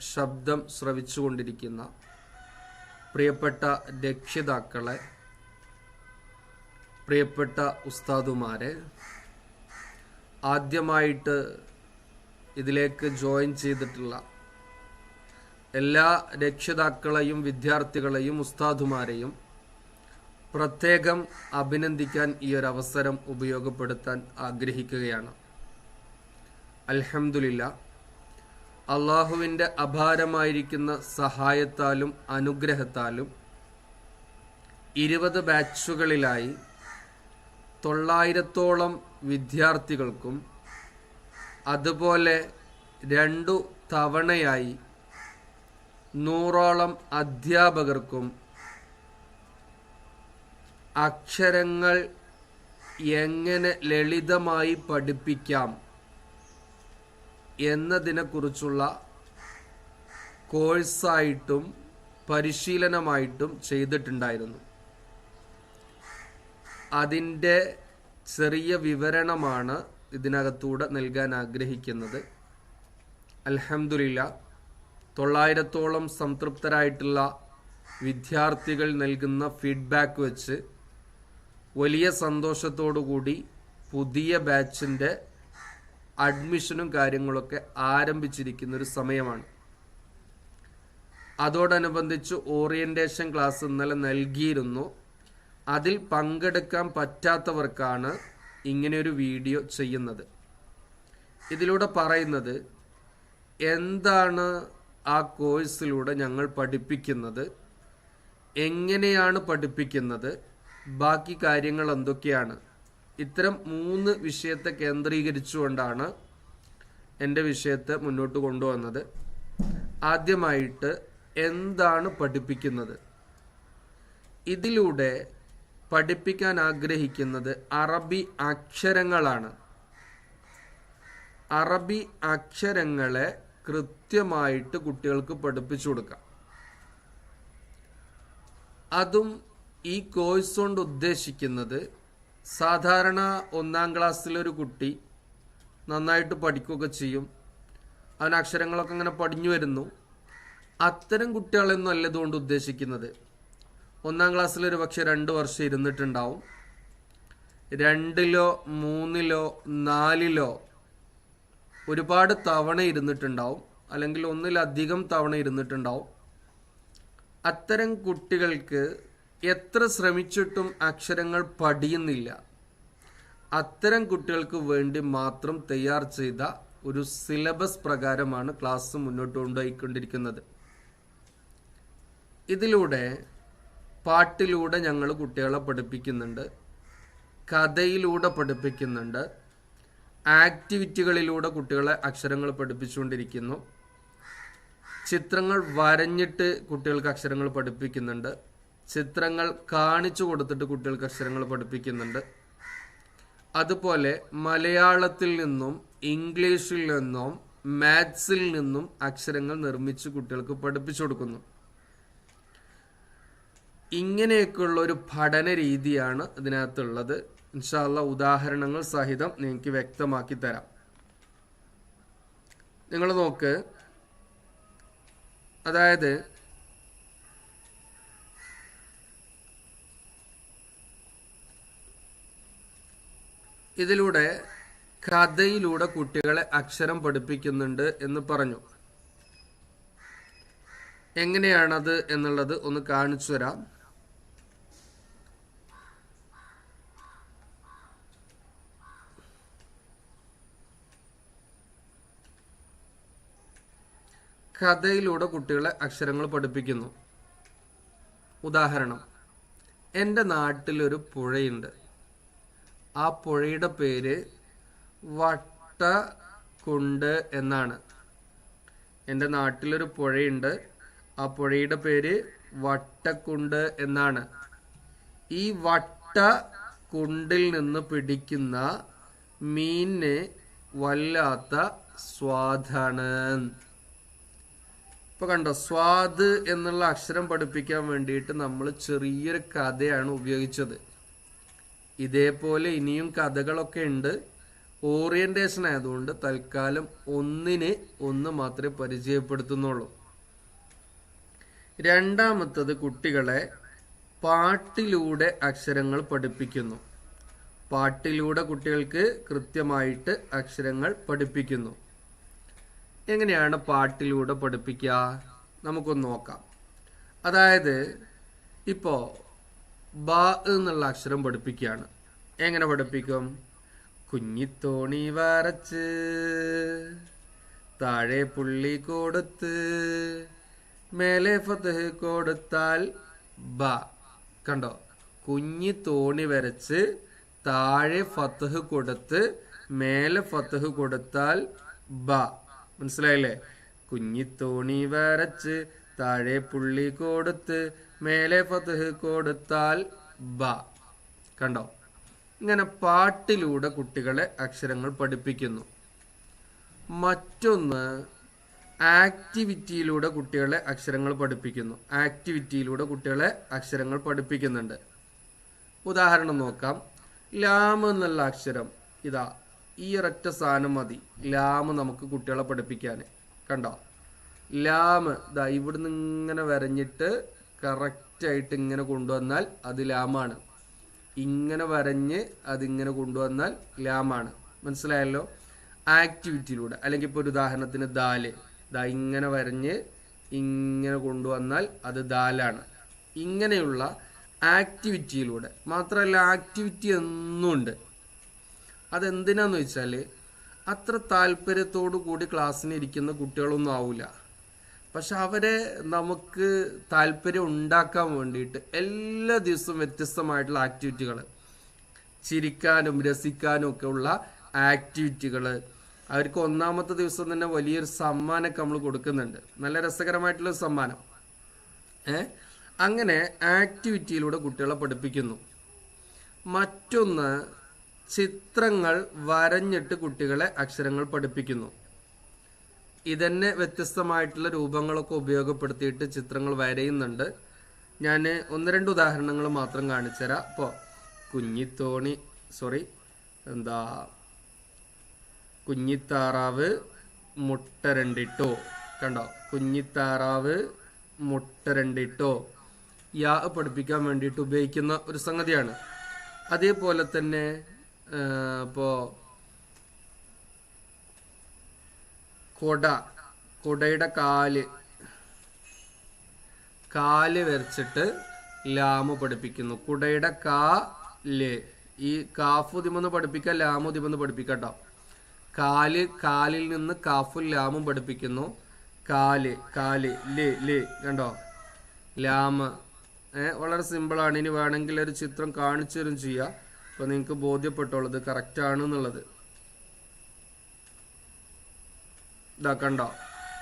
ശബ്ദം ശ്രവിച്ചുകൊണ്ടിരിക്കുന്ന പ്രിയപ്പെട്ട രക്ഷിതാക്കളെ പ്രിയപ്പെട്ട ഉസ്താദുമാരെ ആദ്യമായിട്ട് ഇതിലേക്ക് ജോയിൻ ചെയ്തിട്ടുള്ള എല്ലാ രക്ഷിതാക്കളെയും വിദ്യാർത്ഥികളെയും ഉസ്താദുമാരെയും പ്രത്യേകം അഭിനന്ദിക്കാൻ ഈ ഒരു അവസരം ഉപയോഗപ്പെടുത്താൻ ആഗ്രഹിക്കുകയാണ്. അൽഹംദുലില്ല അള്ളാഹുവിന്റെ അപാരമായിരിക്കുന്ന സഹായത്താലും അനുഗ്രഹത്താലും ഇരുപത് ബാച്ചുകളിലായി തൊള്ളായിരത്തോളം വിദ്യാർത്ഥികൾക്കും അതുപോലെ രണ്ടു തവണയായി നൂറോളം അധ്യാപകർക്കും അക്ഷരങ്ങൾ എങ്ങനെ ലളിതമായി പഠിപ്പിക്കാം? എന്നതിനെക്കുറിച്ചുള്ള കോഴ്സായിട്ടും പരിശീലനമായിട്ടും ചെയ്തിട്ടുണ്ടായിരുന്നു. അതിന്റെ ചെറിയ വിവരണമാണ് ഇതിനകത്തൂടെ നൽകാൻ ആഗ്രഹിക്കുന്നത്. അൽഹംദുലില്ല തൊള്ളായിരത്തോളം സംതൃപ്തരായിട്ടുള്ള വിദ്യാർത്ഥികൾ നൽകുന്ന ഫീഡ്ബാക്ക് വെച്ച് വലിയ സന്തോഷത്തോടു കൂടി പുതിയ ബാച്ചിന്റെ അഡ്മിഷനും കാര്യങ്ങളൊക്കെ ആരംഭിച്ചിരിക്കുന്ന ഒരു സമയമാണ്. അതോടനുബന്ധിച്ച് ഓറിയന്റേഷൻ ക്ലാസ് ഇന്നലെ നൽകിയിരുന്നു. അതിൽ പങ്കെടുക്കാൻ പറ്റാത്തവർക്കാണ് ഇങ്ങനെയൊരു വീഡിയോ ചെയ്യുന്നത്. ഇതിലൂടെ പറയുന്നത് എന്താണ് ആ കോഴ്സിലൂടെ ഞങ്ങൾ പഠിപ്പിക്കുന്നത്? എങ്ങനെയാണ് പഠിപ്പിക്കുന്നത്? ബാക്കി കാര്യങ്ങൾ എന്തൊക്കെയാണ്? ഇത്തരം മൂന്ന് വിഷയത്തെ കേന്ദ്രീകരിച്ചുകൊണ്ടാണ് എന്റെ വിഷയത്തെ മുന്നോട്ട് കൊണ്ടുവന്നത്. ആദ്യമായിട്ട് എന്താണ് പഠിപ്പിക്കുന്നത്? ഇതിലൂടെ പഠിപ്പിക്കാൻ ആഗ്രഹിക്കുന്നത് അറബി അക്ഷരങ്ങളാണ്. അറബി അക്ഷരങ്ങളെ കൃത്യമായിട്ട് കുട്ടികൾക്ക് പഠിപ്പിച്ചു കൊടുക്കാം. അതും ഈ കോഴ്സ് കൊണ്ട് ഉദ്ദേശിക്കുന്നത് സാധാരണ ഒന്നാം ക്ലാസ്സിലൊരു കുട്ടി നന്നായിട്ട് പഠിക്കുകയൊക്കെ ചെയ്യും. അവൻ അക്ഷരങ്ങളൊക്കെ അങ്ങനെ പഠിഞ്ഞു വരുന്നു. അത്തരം കുട്ടികളെന്നും അല്ലതുകൊണ്ട് ഉദ്ദേശിക്കുന്നത്. ഒന്നാം ക്ലാസ്സിൽ ഒരു പക്ഷെ രണ്ട് വർഷം ഇരുന്നിട്ടുണ്ടാവും. രണ്ടിലോ മൂന്നിലോ നാലിലോ ഒരുപാട് തവണ ഇരുന്നിട്ടുണ്ടാവും. അല്ലെങ്കിൽ ഒന്നിലധികം തവണ ഇരുന്നിട്ടുണ്ടാവും. അത്തരം കുട്ടികൾക്ക് എത്ര ശ്രമിച്ചിട്ടും അക്ഷരങ്ങൾ പഠിയുന്നില്ല. അത്തരം കുട്ടികൾക്ക് വേണ്ടി മാത്രം തയ്യാർ ചെയ്ത ഒരു സിലബസ് പ്രകാരമാണ് ക്ലാസ് മുന്നോട്ട് കൊണ്ടുപോയിക്കൊണ്ടിരിക്കുന്നത്. ഇതിലൂടെ പാട്ടിലൂടെ ഞങ്ങൾ കുട്ടികളെ പഠിപ്പിക്കുന്നുണ്ട് കഥയിലൂടെ പഠിപ്പിക്കുന്നുണ്ട് ആക്ടിവിറ്റികളിലൂടെ കുട്ടികളെ അക്ഷരങ്ങൾ പഠിപ്പിച്ചുകൊണ്ടിരിക്കുന്നു. ചിത്രങ്ങൾ വരഞ്ഞിട്ട് കുട്ടികൾക്ക് അക്ഷരങ്ങൾ പഠിപ്പിക്കുന്നുണ്ട്. ചിത്രങ്ങൾ കാണിച്ചു കൊടുത്തിട്ട് കുട്ടികൾക്ക് അക്ഷരങ്ങൾ പഠിപ്പിക്കുന്നുണ്ട്. അതുപോലെ മലയാളത്തിൽ നിന്നും ഇംഗ്ലീഷിൽ നിന്നും മാത്സിൽ നിന്നും അക്ഷരങ്ങൾ നിർമ്മിച്ച് കുട്ടികൾക്ക് പഠിപ്പിച്ചു കൊടുക്കുന്നു. ഇങ്ങനെയൊക്കെയുള്ള ഒരു പഠന രീതിയാണ് ഇതിനകത്തുള്ളത്. ഇൻഷാല്ല ഉദാഹരണങ്ങൾ സഹിതം നിങ്ങൾക്ക് വ്യക്തമാക്കി തരാം. നിങ്ങൾ നോക്ക്. അതായത് ഇതിലൂടെ കഥയിലൂടെ കുട്ടികളെ അക്ഷരം പഠിപ്പിക്കുന്നുണ്ട് എന്ന് പറഞ്ഞു. എങ്ങനെയാണത് എന്നുള്ളത് ഒന്ന് കാണിച്ചു തരാം. കഥയിലൂടെ കുട്ടികളെ അക്ഷരങ്ങൾ പഠിപ്പിക്കുന്നു. ഉദാഹരണം എന്റെ നാട്ടിലൊരു പുഴയുണ്ട്. ആ പുഴയുടെ പേര് വട്ടകുണ്ട് എന്നാണ്. എന്റെ നാട്ടിലൊരു പുഴയുണ്ട്. ആ പുഴയുടെ പേര് വട്ടക്കുണ്ട് എന്നാണ്. ഈ വട്ട കുണ്ടിൽ നിന്ന് പിടിക്കുന്ന മീനിന് വല്ലാത്ത സ്വാദാണ്. ഇപ്പൊ കണ്ടോ സ്വാദ് എന്നുള്ള അക്ഷരം പഠിപ്പിക്കാൻ വേണ്ടിയിട്ട് നമ്മൾ ചെറിയൊരു കഥയാണ് ഉപയോഗിച്ചത്. ഇതേപോലെ ഇനിയും കഥകളൊക്കെ ഉണ്ട്. ഓറിയന്റേഷൻ ആയതുകൊണ്ട് തൽക്കാലം ഒന്നിന് ഒന്ന് മാത്രമേ പരിചയപ്പെടുത്തുന്നുള്ളൂ. രണ്ടാമത്തത് കുട്ടികളെ പാട്ടിലൂടെ അക്ഷരങ്ങൾ പഠിപ്പിക്കുന്നു. പാട്ടിലൂടെ കുട്ടികൾക്ക് കൃത്യമായിട്ട് അക്ഷരങ്ങൾ പഠിപ്പിക്കുന്നു. എങ്ങനെയാണ് പാട്ടിലൂടെ പഠിപ്പിക്കുക? നമുക്കൊന്ന് നോക്കാം. അതായത് ഇപ്പോ ബ എന്നുള്ള അക്ഷരം പഠിപ്പിക്കുകയാണ്. എങ്ങനെ പഠിപ്പിക്കും? കുഞ്ഞിത്തോണി വരച്ച് താഴെ പുള്ളി കൊടുത്ത് മേലെ ഫത്തഹ് കൊടുത്താൽ ബ. കണ്ടോ? കുഞ്ഞി തോണി വരച്ച് താഴെ ഫത്തഹ് കൊടുത്ത് മേലെ ഫത്തഹ് കൊടുത്താൽ ബ. മനസ്സിലായില്ലേ? കുഞ്ഞിത്തോണി വരച്ച് താഴെ പുള്ളി കൊടുത്ത് മേലെ ഫതഹ് കൊടുത്താൽ ബ. കണ്ടോ? ഇങ്ങനെ പാട്ടിലൂടെ കുട്ടികളെ അക്ഷരങ്ങൾ പഠിപ്പിക്കുന്നു. മറ്റൊന്ന് ആക്ടിവിറ്റിയിലൂടെ കുട്ടികളെ അക്ഷരങ്ങൾ പഠിപ്പിക്കുന്നു. ആക്ടിവിറ്റിയിലൂടെ കുട്ടികളെ അക്ഷരങ്ങൾ പഠിപ്പിക്കുന്നുണ്ട്. ഉദാഹരണം നോക്കാം. ലാം എന്നുള്ള അക്ഷരം. ഇതാ ഈ ഒരൊറ്റ സാധനം മതി. ലാം നമുക്ക് കുട്ടികളെ പഠിപ്പിക്കാൻ കണ്ടോ? ലാം ഇതാ ഇവിടുന്ന് ഇങ്ങനെ വരഞ്ഞിട്ട് കറക്റ്റ് ആയിട്ട് ഇങ്ങനെ കൊണ്ടുവന്നാൽ അത് ലാമാണ്. ഇങ്ങനെ വരഞ്ഞ് അതിങ്ങനെ കൊണ്ടുവന്നാൽ ലാമാണ്. മനസ്സിലായല്ലോ? ആക്ടിവിറ്റിയിലൂടെ. അല്ലെങ്കിൽ ഇപ്പോൾ ഒരു ഉദാഹരണത്തിന് ദാൽ. ദാ ഇങ്ങനെ വരഞ്ഞ് ഇങ്ങനെ കൊണ്ടുവന്നാൽ അത് ദാലാണ്. ഇങ്ങനെയുള്ള ആക്ടിവിറ്റിയിലൂടെ. മാത്രമല്ല ആക്ടിവിറ്റി എന്നുണ്ട്. അതെന്തിനാന്ന് വെച്ചാൽ അത്ര താല്പര്യത്തോടു കൂടി ക്ലാസ്സിന് ഇരിക്കുന്ന കുട്ടികളൊന്നും ആവില്ല പക്ഷെ അവരെ നമുക്ക് താല്പര്യം ഉണ്ടാക്കാൻ വേണ്ടിയിട്ട് എല്ലാ ദിവസവും വ്യത്യസ്തമായിട്ടുള്ള ആക്ടിവിറ്റികൾ ചിരിക്കാനും രസിക്കാനും ഒക്കെ ഉള്ള ആക്ടിവിറ്റികൾ അവർക്ക് ഒന്നാമത്തെ ദിവസം തന്നെ വലിയൊരു സമ്മാനമൊക്കെ നമ്മൾ കൊടുക്കുന്നുണ്ട്. നല്ല രസകരമായിട്ടുള്ള സമ്മാനം. ഏ? അങ്ങനെ ആക്ടിവിറ്റിയിലൂടെ കുട്ടികളെ പഠിപ്പിക്കുന്നു. മറ്റൊന്ന് ചിത്രങ്ങൾ വരഞ്ഞിട്ട് കുട്ടികളെ അക്ഷരങ്ങൾ പഠിപ്പിക്കുന്നു. ഇതന്നെ വ്യത്യസ്തമായിട്ടുള്ള രൂപങ്ങളൊക്കെ ഉപയോഗപ്പെടുത്തിയിട്ട് ചിത്രങ്ങൾ വരയുന്നുണ്ട്. ഞാൻ ഒന്ന് രണ്ട് ഉദാഹരണങ്ങൾ മാത്രം കാണിച്ചു തരാം ഇപ്പോൾ കുഞ്ഞിത്തോണി സോറി എന്താ കുഞ്ഞിത്താറാവ് മുട്ട രണ്ടിട്ടോ. കണ്ടോ? കുഞ്ഞിത്താറാവ് മുട്ട രണ്ടിട്ടോ. യാ പഠിപ്പിക്കാൻ വേണ്ടിയിട്ട് ഉപയോഗിക്കുന്ന ഒരു സംഗതിയാണ്. അതേപോലെ തന്നെ ഇപ്പോൾ കൊട. കുടയുടെ കാൽ. കാൽ വരച്ചിട്ട് ലാമ് പഠിപ്പിക്കുന്നു. കുടയുടെ കാൽ. ഈ കാഫു കാഫുദിമെന്ന് പഠിപ്പിക്കുക ലാമുദിമെന്ന് പഠിപ്പിക്കാം പഠിപ്പിക്കട്ടോ കാൽ കാലിൽ നിന്ന് കാഫു ലാമും പഠിപ്പിക്കുന്നു. കാൽ കാൽ ൽ ൽ കണ്ടോ? ലാമ്. ഏഹ് വളരെ സിമ്പിളാണ്. ഇനി വേണമെങ്കിൽ ഒരു ചിത്രം കാണിച്ചു തരും ചെയ്യുക അപ്പൊ നിങ്ങൾക്ക് ബോധ്യപ്പെട്ടുള്ളത് ആണ് എന്നുള്ളത് ഇതാ കണ്ടോ?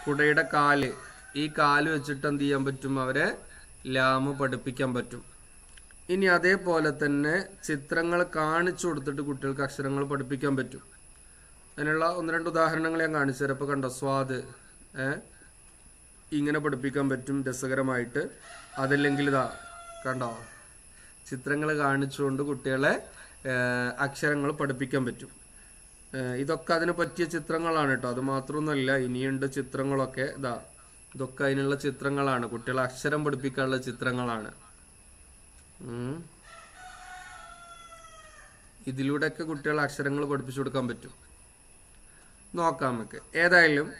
കുടയുടെ കാൽ. ഈ കാൽ വെച്ചിട്ട് എന്ത് ചെയ്യാൻ പറ്റും? അവരെ ലാമ് പഠിപ്പിക്കാൻ പറ്റും. ഇനി അതേപോലെ തന്നെ ചിത്രങ്ങൾ കാണിച്ചു കൊടുത്തിട്ട് കുട്ടികൾക്ക് അക്ഷരങ്ങൾ പഠിപ്പിക്കാൻ പറ്റും. അതിനുള്ള ഒന്ന് രണ്ട് ഉദാഹരണങ്ങൾ ഞാൻ കാണിച്ചു തരാം. ഇപ്പോൾ കണ്ടോ സ്വാദ് ഇങ്ങനെ പഠിപ്പിക്കാൻ പറ്റും രസകരമായിട്ട്. അതല്ലെങ്കിൽ ഇതാ കണ്ടോ? ചിത്രങ്ങൾ കാണിച്ചുകൊണ്ട് കുട്ടികളെ അക്ഷരങ്ങൾ പഠിപ്പിക്കാൻ പറ്റും. ഇതൊക്കെ അതിന് പറ്റിയ ചിത്രങ്ങളാണ് കേട്ടോ. അത് മാത്രമൊന്നുമല്ല ഇനിയുണ്ട് ചിത്രങ്ങളൊക്കെ. ഇതാ ഇതൊക്കെ അതിനുള്ള ചിത്രങ്ങളാണ്. കുട്ടികളെ അക്ഷരം പഠിപ്പിക്കാനുള്ള ചിത്രങ്ങളാണ്. ഇതിലൂടെയൊക്കെ കുട്ടികളെ അക്ഷരങ്ങൾ പഠിപ്പിച്ചു കൊടുക്കാൻ പറ്റും. നോക്കാം നമുക്ക്. ഏതായാലും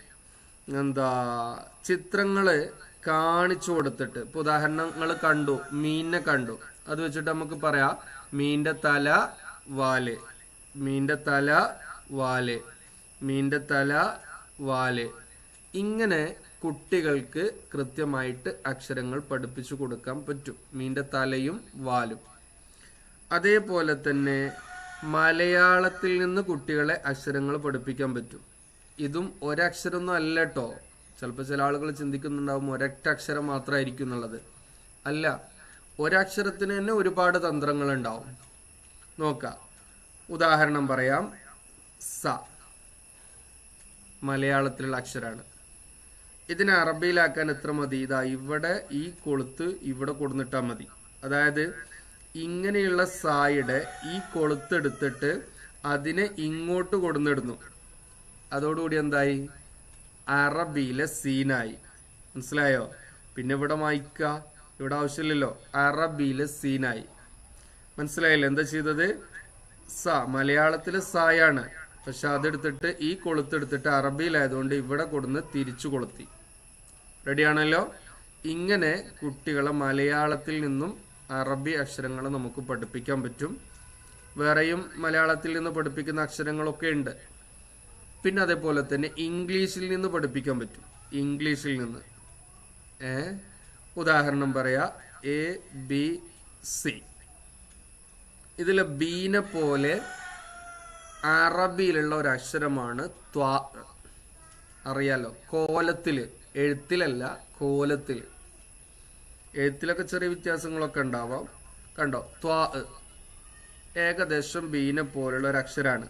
എന്താ ചിത്രങ്ങൾ കാണിച്ചു കൊടുത്തിട്ട് ഇപ്പൊ ഉദാഹരണങ്ങൾ കണ്ടു മീനിനെ കണ്ടു. അത് വെച്ചിട്ട് നമുക്ക് പറയാം മീന്റെ തല വാൽ. മീന്റെ തല വാൽ. മീന്റെ തല വാൽ. ഇങ്ങനെ കുട്ടികൾക്ക് കൃത്യമായിട്ട് അക്ഷരങ്ങൾ പഠിപ്പിച്ചു കൊടുക്കാൻ പറ്റും. മീന്റെ തലയും വാലും. അതേപോലെ തന്നെ മലയാളത്തിൽ നിന്ന് കുട്ടികളെ അക്ഷരങ്ങൾ പഠിപ്പിക്കാൻ പറ്റും. ഇതും ഒരക്ഷരമൊന്നും അല്ല കേട്ടോ ചിലപ്പോൾ ചില ആളുകൾ ചിന്തിക്കുന്നുണ്ടാവും ഒരൊറ്റ അക്ഷരം മാത്രമായിരിക്കും എന്നുള്ളത്. അല്ല ഒരക്ഷരത്തിന് തന്നെ ഒരുപാട് തന്ത്രങ്ങൾ ഉണ്ടാവും നോക്കാം. ഉദാഹരണം പറയാം. സ. മലയാളത്തിലുള്ള അക്ഷരമാണ് ഇതിനെ അറബിയിലാക്കാൻ എത്ര മതി? ഇതാ ഇവിടെ ഈ കൊളുത്ത് ഇവിടെ കൊടുന്നിട്ടാൽ മതി. അതായത് ഇങ്ങനെയുള്ള സായുടെ ഈ കൊളുത്തെടുത്തിട്ട് അതിനെ ഇങ്ങോട്ട് കൊടുന്നിടുന്നു. അതോടുകൂടി എന്തായി? അറബിയിലെ സീനായി. മനസ്സിലായോ? പിന്നെ ഇവിടെ വായിക്ക ഇവിടെ ആവശ്യമില്ലല്ലോ. അറബിയിലെ സീനായി. മനസ്സിലായില്ലേ? എന്താ ചെയ്തത്? സ. മലയാളത്തിലെ സായാണ്. പക്ഷെ അതെടുത്തിട്ട് ഈ കൊളുത്തെടുത്തിട്ട് അറബിയിലായതുകൊണ്ട് ഇവിടെ കൊടുന്ന് തിരിച്ചു കൊളുത്തി. റെഡിയാണല്ലോ? ഇങ്ങനെ കുട്ടികളെ മലയാളത്തിൽ നിന്നും അറബി അക്ഷരങ്ങൾ നമുക്ക് പഠിപ്പിക്കാൻ പറ്റും. വേറെയും മലയാളത്തിൽ നിന്ന് പഠിപ്പിക്കുന്ന അക്ഷരങ്ങളൊക്കെ ഉണ്ട്. പിന്നെ അതേപോലെ തന്നെ ഇംഗ്ലീഷിൽ നിന്ന് പഠിപ്പിക്കാൻ പറ്റും. ഇംഗ്ലീഷിൽ നിന്ന്. ഏ? ഉദാഹരണം പറയാ എ ബി സി ഇതിലെ ബീനെ പോലെ അറബിയിലുള്ള ഒരു അക്ഷരമാണ് ത്വാ. അറിയാലോ? കോലത്തിൽ എഴുത്തിലല്ല കോലത്തിൽ എഴുത്തിലൊക്കെ ചെറിയ വ്യത്യാസങ്ങളൊക്കെ ഉണ്ടാവാം. കണ്ടോ? ത്വാ ഏകദേശം ബീനെ പോലുള്ള ഒരു അക്ഷരാണ്.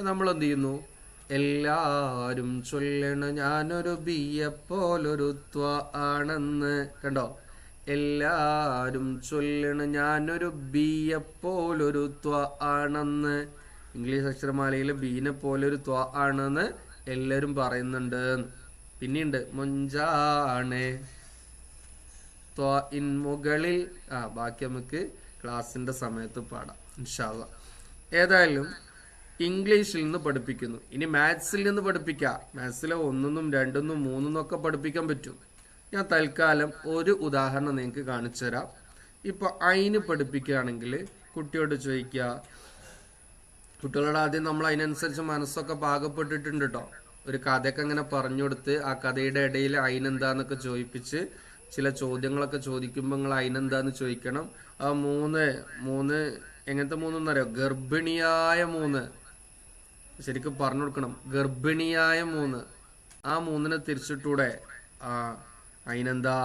നമ്മൾ എന്ത് ചെയ്യുന്നു? എല്ലാരും ചൊല്ലണ ഞാനൊരു ബിയെ പോലൊരു ത്വാ ആണെന്ന്. കണ്ടോ? എല്ലാരും ചൊല്ലണ ഞാനൊരു ബിയെ പോലൊരു ത്വാ ആണെന്ന്. ഇംഗ്ലീഷ് അക്ഷരമാലയിൽ ബീനെ ഒരു ത്വ ആണെന്ന് എല്ലാവരും പറയുന്നുണ്ട്. പിന്നെയുണ്ട് മുഞ്ചാണ്. ത്വ ഇൻ മുകളിൽ. ആ ബാക്കി നമുക്ക് ക്ലാസിന്റെ സമയത്ത് പാടാം ഇൻഷാല്ല ഏതായാലും ഇംഗ്ലീഷിൽ നിന്ന് പഠിപ്പിക്കുന്നു. ഇനി മാത്സിൽ നിന്ന് പഠിപ്പിക്കാം. മാത്സിലെ ഒന്നൊന്നും രണ്ടൊന്നും മൂന്നൊന്നും ഒക്കെ പഠിപ്പിക്കാൻ പറ്റും. ഞാൻ തൽക്കാലം ഒരു ഉദാഹരണം നിങ്ങൾക്ക് കാണിച്ചു തരാം ഇപ്പൊ അയിന് പഠിപ്പിക്കുകയാണെങ്കിൽ കുട്ടിയോട് ചോദിക്കുക കുട്ടികളോട് ആദ്യം നമ്മൾ അതിനനുസരിച്ച് മനസ്സൊക്കെ പാകപ്പെട്ടിട്ടുണ്ട് കേട്ടോ ഒരു കഥയൊക്കെ അങ്ങനെ പറഞ്ഞു കൊടുത്ത് ആ കഥയുടെ ഇടയിൽ അതിനെന്താന്നൊക്കെ ചോദിപ്പിച്ച് ചില ചോദ്യങ്ങളൊക്കെ ചോദിക്കുമ്പോൾ നിങ്ങൾ അതിനെന്താന്ന് ചോദിക്കണം. ആ മൂന്ന് മൂന്ന് എങ്ങനത്തെ മൂന്നെന്നറിയോ? ഗർഭിണിയായ മൂന്ന്. ശരിക്കും പറഞ്ഞു കൊടുക്കണം. ഗർഭിണിയായ മൂന്ന്. ആ മൂന്നിനെ തിരിച്ചിട്ടൂടെ ആ അതിനെന്താ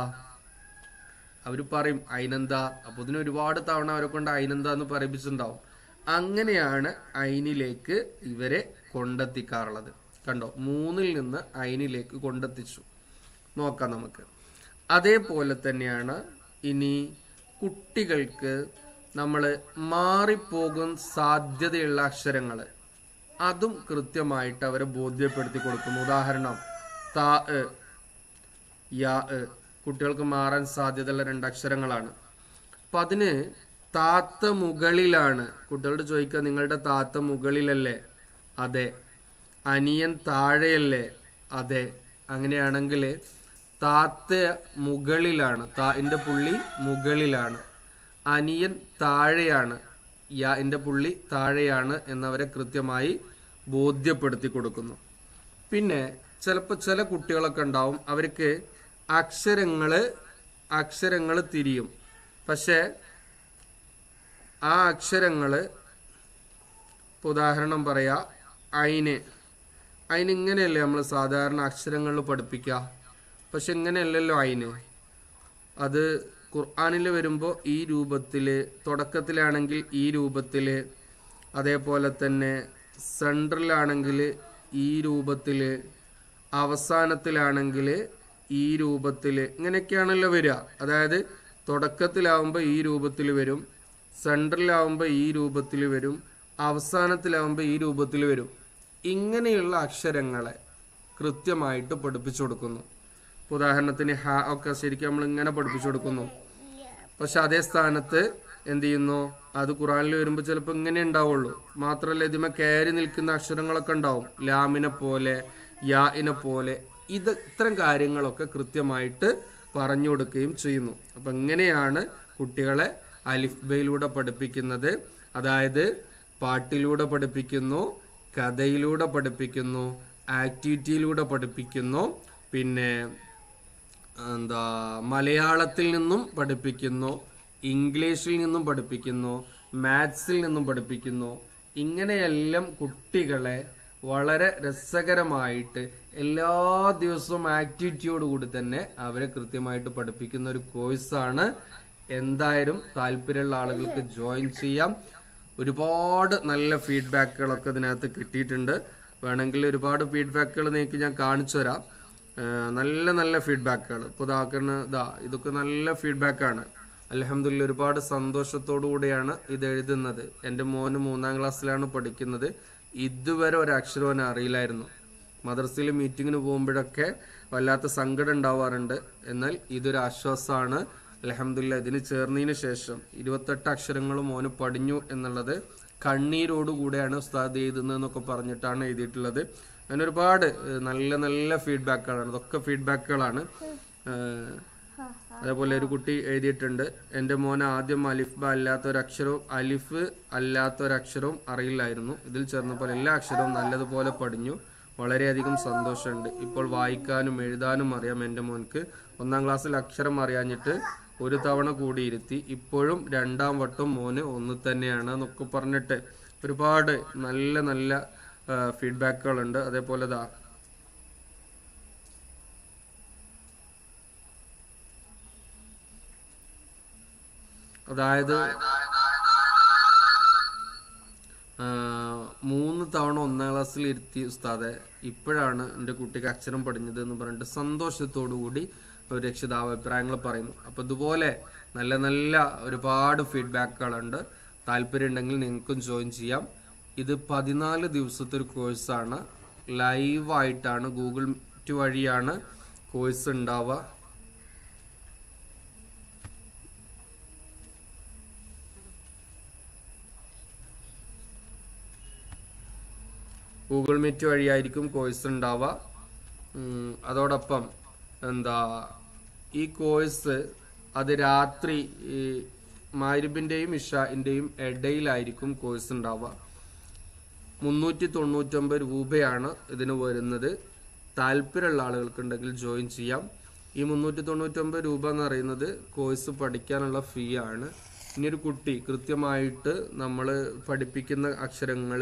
അവർ പറയും അയിനെന്താ? അപ്പൊ ഇതിന് ഒരുപാട് തവണ അവരെ കൊണ്ട് അതിനെന്താന്ന് പറയിപ്പിച്ചിട്ടുണ്ടാവും. അങ്ങനെയാണ് അയിനിലേക്ക് ഇവരെ കൊണ്ടെത്തിക്കാറുള്ളത്. കണ്ടോ? മൂന്നിൽ നിന്ന് അയിനിലേക്ക് കൊണ്ടെത്തിച്ചു. നോക്കാം നമുക്ക്. അതേപോലെ തന്നെയാണ് ഇനി കുട്ടികൾക്ക് നമ്മൾ മാറിപ്പോകും സാധ്യതയുള്ള അക്ഷരങ്ങൾ അതും കൃത്യമായിട്ട് അവരെ ബോധ്യപ്പെടുത്തി കൊടുക്കുന്നു. ഉദാഹരണം താ യാ കുട്ടികൾക്ക് മാറാൻ സാധ്യതയുള്ള രണ്ട് അക്ഷരങ്ങളാണ്. അപ്പൊ അതിന് താത്ത മുകളിലാണ്. കുട്ടികളോട് ചോദിക്കുക നിങ്ങളുടെ താത്ത മുകളിലല്ലേ? അതെ. അനിയൻ താഴെയല്ലേ? അതെ. അങ്ങനെയാണെങ്കിൽ താത്ത മുകളിലാണ്. താ എന്റെ പുള്ളി മുകളിലാണ്. അനിയൻ താഴെയാണ്. യാ എന്റെ പുള്ളി താഴെയാണ് എന്നവരെ കൃത്യമായി ബോധ്യപ്പെടുത്തി കൊടുക്കുന്നു. പിന്നെ ചിലപ്പോൾ ചില കുട്ടികളൊക്കെ ഉണ്ടാവും അവർക്ക് അക്ഷരങ്ങൾ അക്ഷരങ്ങൾ തിരിയും. പക്ഷെ ആ അക്ഷരങ്ങൾ ഉദാഹരണം പറയാ അയിന്. ഇങ്ങനെയല്ലേ നമ്മൾ സാധാരണ അക്ഷരങ്ങളിൽ പഠിപ്പിക്കുക പക്ഷെ ഇങ്ങനെയല്ലല്ലോ അയിന്. അത് ഖുർആാനിൽ വരുമ്പോൾ ഈ രൂപത്തിൽ തുടക്കത്തിലാണെങ്കിൽ ഈ രൂപത്തിൽ അതേപോലെ തന്നെ സെൻട്രലാണെങ്കിൽ ഈ രൂപത്തിൽ അവസാനത്തിലാണെങ്കിൽ ഈ രൂപത്തിൽ ഇങ്ങനെയൊക്കെയാണല്ലോ വരിക. അതായത് തുടക്കത്തിലാവുമ്പോൾ ഈ രൂപത്തിൽ വരും സെൻട്രലാവുമ്പോൾ ഈ രൂപത്തിൽ വരും അവസാനത്തിലാവുമ്പോൾ ഈ രൂപത്തിൽ വരും. ഇങ്ങനെയുള്ള അക്ഷരങ്ങളെ കൃത്യമായിട്ട് പഠിപ്പിച്ചു കൊടുക്കുന്നു. ഉദാഹരണത്തിന് ഹ ഒക്കെ ശരിക്കും നമ്മൾ ഇങ്ങനെ പഠിപ്പിച്ചു കൊടുക്കുന്നു. പക്ഷെ അതേ സ്ഥാനത്ത് എന്ത് ചെയ്യുന്നു? അത് ഖുറാനിൽ വരുമ്പോൾ ചിലപ്പോൾ ഇങ്ങനെ ഉണ്ടാവുള്ളൂ. മാത്രമല്ല ഇതിമ കയറി നിൽക്കുന്ന അക്ഷരങ്ങളൊക്കെ ഉണ്ടാവും. ലാമിനെ പോലെ യാഇനെ പോലെ. ഇത് ഇത്തരം കാര്യങ്ങളൊക്കെ കൃത്യമായിട്ട് പറഞ്ഞു കൊടുക്കുകയും ചെയ്യുന്നു. അപ്പം ഇങ്ങനെയാണ് കുട്ടികളെ അലിഫ് ബയിലൂടെ പഠിപ്പിക്കുന്നത്. അതായത് പാട്ടിലൂടെ പഠിപ്പിക്കുന്നു കഥയിലൂടെ പഠിപ്പിക്കുന്നു ആക്ടിവിറ്റിയിലൂടെ പഠിപ്പിക്കുന്നു പിന്നെ എന്താ മലയാളത്തിൽ നിന്നും പഠിപ്പിക്കുന്നു ഇംഗ്ലീഷിൽ നിന്നും പഠിപ്പിക്കുന്നു മാത്സിൽ നിന്നും പഠിപ്പിക്കുന്നു. ഇങ്ങനെയെല്ലാം കുട്ടികളെ വളരെ രസകരമായിട്ട് എല്ലാ ദിവസവും ആക്ടിവിറ്റിയോടുകൂടി തന്നെ അവരെ കൃത്യമായിട്ട് പഠിപ്പിക്കുന്ന ഒരു കോഴ്സാണ് എന്തായാലും താല്പര്യമുള്ള ആളുകൾക്ക് ജോയിൻ ചെയ്യാം. ഒരുപാട് നല്ല ഫീഡ്ബാക്കുകളൊക്കെ ഇതിനകത്ത് കിട്ടിയിട്ടുണ്ട്. വേണമെങ്കിൽ ഒരുപാട് ഫീഡ്ബാക്കുകൾ നിങ്ങൾക്ക് ഞാൻ കാണിച്ചു തരാം. നല്ല നല്ല ഫീഡ്ബാക്കുകൾ ഇപ്പോൾ ഇതാക്കുന്ന ഇതാ ഇതൊക്കെ നല്ല ഫീഡ്ബാക്കാണ് അലഹമില്ല ഒരുപാട് സന്തോഷത്തോടു കൂടിയാണ് ഇത് എഴുതുന്നത്. എന്റെ മോന് മൂന്നാം ക്ലാസ്സിലാണ് പഠിക്കുന്നത്. ഇതുവരെ ഒരു അക്ഷരവന അറിയില്ലായിരുന്നു. മദ്രസയിൽ മീറ്റിങ്ങിന് പോകുമ്പോഴൊക്കെ വല്ലാത്ത സങ്കടം ഉണ്ടാവാറുണ്ട്. എന്നാൽ ഇതൊരു ആശ്വാസമാണ്. അലഹമില്ല ഇതിന് ചേർന്നതിന് ശേഷം ഇരുപത്തെട്ട് അക്ഷരങ്ങളും മോന് പഠിഞ്ഞു എന്നുള്ളത് കണ്ണീരോടുകൂടെയാണ് ഉസ്താദ് എഴുതുന്നതെന്നൊക്കെ പറഞ്ഞിട്ടാണ് എഴുതിയിട്ടുള്ളത്. അങ്ങനെ ഒരുപാട് നല്ല നല്ല ഫീഡ്ബാക്കുകളാണ് ഇതൊക്കെ ഫീഡ്ബാക്കുകളാണ് അതേപോലെ ഒരു കുട്ടി എഴുതിയിട്ടുണ്ട്. എന്റെ മോൻ ആദ്യം അലിഫ് അല്ലാത്ത ഒരു അക്ഷരവും അലിഫ് അല്ലാത്ത ഒരു അക്ഷരവും അറിയില്ലായിരുന്നു. ഇതിൽ ചേർന്നപ്പോൾ എല്ലാ അക്ഷരവും നല്ലതുപോലെ പഠിഞ്ഞു. വളരെയധികം സന്തോഷമുണ്ട്. ഇപ്പോൾ വായിക്കാനും എഴുതാനും അറിയാം എന്റെ മോൻക്ക്. ഒന്നാം ക്ലാസ്സിൽ അക്ഷരം അറിയാഞ്ഞിട്ട് ഒരു തവണ കൂടി ഇരുത്തി ഇപ്പോഴും രണ്ടാം വട്ടം മോന് ഒന്ന് തന്നെയാണ് എന്നൊക്കെ പറഞ്ഞിട്ട് ഒരുപാട് നല്ല നല്ല ഫീഡ്ബാക്കുകളുണ്ട് അതേപോലെ ദാ. അതായത് മൂന്ന് തവണ ഒന്നാം ക്ലാസ്സിൽ ഇരുത്തി ഉസ്താദെ. ഇപ്പോഴാണ് എന്റെ കുട്ടിക്ക് അക്ഷരം പഠിഞ്ഞത് എന്ന് പറഞ്ഞിട്ട് സന്തോഷത്തോടു കൂടി രക്ഷിതാവ് അഭിപ്രായങ്ങൾ പറയുന്നു. അപ്പോൾ ഇതുപോലെ നല്ല നല്ല ഒരുപാട് ഫീഡ്ബാക്കുകളുണ്ട്. താല്പര്യം ഉണ്ടെങ്കിൽ നിങ്ങൾക്കും ജോയിൻ ചെയ്യാം. ഇത് പതിനാല് ദിവസത്തെ ഒരു കോഴ്സാണ്. ലൈവായിട്ടാണ് ഗൂഗിൾ മീറ്റ് വഴിയാണ് കോഴ്സ് ഉണ്ടാവുക. ഗൂഗിൾ മീറ്റ് വഴിയായിരിക്കും കോഴ്സ് ഉണ്ടാവുക. അതോടൊപ്പം എന്താ ഈ കോഴ്സ് അത് രാത്രി മാരിബിന്റെയും ഇഷാന്റെയും ഇടയിലായിരിക്കും കോഴ്സ് ഉണ്ടാവുക. മുന്നൂറ്റി തൊണ്ണൂറ്റൊമ്പത് രൂപയാണ് ഇതിന് വരുന്നത്. താല്പര്യമുള്ള ആളുകൾക്കുണ്ടെങ്കിൽ ജോയിൻ ചെയ്യാം. ഈ മുന്നൂറ്റി തൊണ്ണൂറ്റൊമ്പത് രൂപ എന്ന് പറയുന്നത് കോഴ്സ് പഠിക്കാനുള്ള ഫീ ആണ്. ഇനി ഒരു കുട്ടി കൃത്യമായിട്ട് നമ്മൾ പഠിപ്പിക്കുന്ന അക്ഷരങ്ങൾ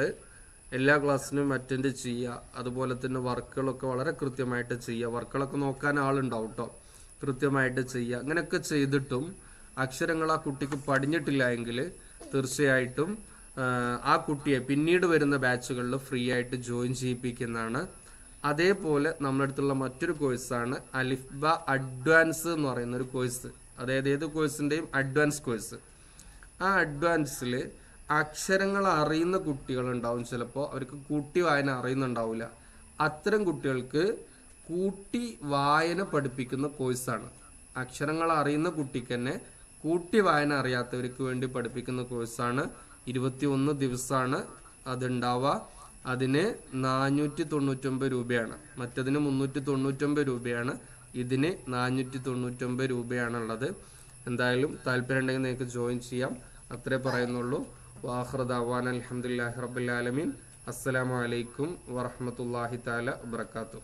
എല്ലാ ക്ലാസ്സിനും അറ്റൻഡ് ചെയ്യുക. അതുപോലെ തന്നെ വർക്കുകളൊക്കെ വളരെ കൃത്യമായിട്ട് ചെയ്യുക. വർക്കുകളൊക്കെ നോക്കാൻ ആളുണ്ടാവും കേട്ടോ കൃത്യമായിട്ട് ചെയ്യുക. അങ്ങനെയൊക്കെ ചെയ്തിട്ടും അക്ഷരങ്ങൾ ആ കുട്ടിക്ക് പഠിഞ്ഞിട്ടില്ല എങ്കിൽ തീർച്ചയായിട്ടും ആ, കുട്ടിയെ പിന്നീട് വരുന്ന ബാച്ചുകളിൽ ഫ്രീ ആയിട്ട് ജോയിൻ ചെയ്യിപ്പിക്കുന്നതാണ്. അതേപോലെ നമ്മുടെ അടുത്തുള്ള മറ്റൊരു കോഴ്സാണ് അലിഫ്ബ അഡ്വാൻസ് എന്ന് പറയുന്ന ഒരു കോഴ്സ് അതായത് ഏത് കോഴ്സിന്റെയും അഡ്വാൻസ് കോഴ്സ് ആ അഡ്വാൻസിൽ അക്ഷരങ്ങൾ അറിയുന്ന കുട്ടികളുണ്ടാവും ചിലപ്പോൾ അവർക്ക് കൂട്ടി വായന അറിയുന്നുണ്ടാവില്ല. അത്തരം കുട്ടികൾക്ക് കൂട്ടി വായന പഠിപ്പിക്കുന്ന കോഴ്സാണ് അക്ഷരങ്ങൾ അറിയുന്ന കുട്ടിക്ക് തന്നെ കൂട്ടി വായന അറിയാത്തവർക്ക് വേണ്ടി പഠിപ്പിക്കുന്ന കോഴ്സാണ് ഇരുപത്തി ഒന്ന് ദിവസമാണ് അതുണ്ടാവുക. അതിന് നാനൂറ്റി തൊണ്ണൂറ്റൊമ്പത് രൂപയാണ്. മറ്റതിന് മുന്നൂറ്റി തൊണ്ണൂറ്റൊമ്പത് രൂപയാണ്. ഇതിന് നാനൂറ്റി തൊണ്ണൂറ്റൊമ്പത് രൂപയാണുള്ളത്. എന്തായാലും താല്പര്യം ഉണ്ടെങ്കിൽ നിങ്ങൾക്ക് ജോയിൻ ചെയ്യാം. അത്രേ പറയുന്നുള്ളൂ. വാഹൃദാവാൻ അലഹമുല്ലാഹി റബ്ബുലാലമീൻ അസ്സലാമു അലൈക്കും വറഹമത്തല്ലാഹി താല വബർക്കാത്തു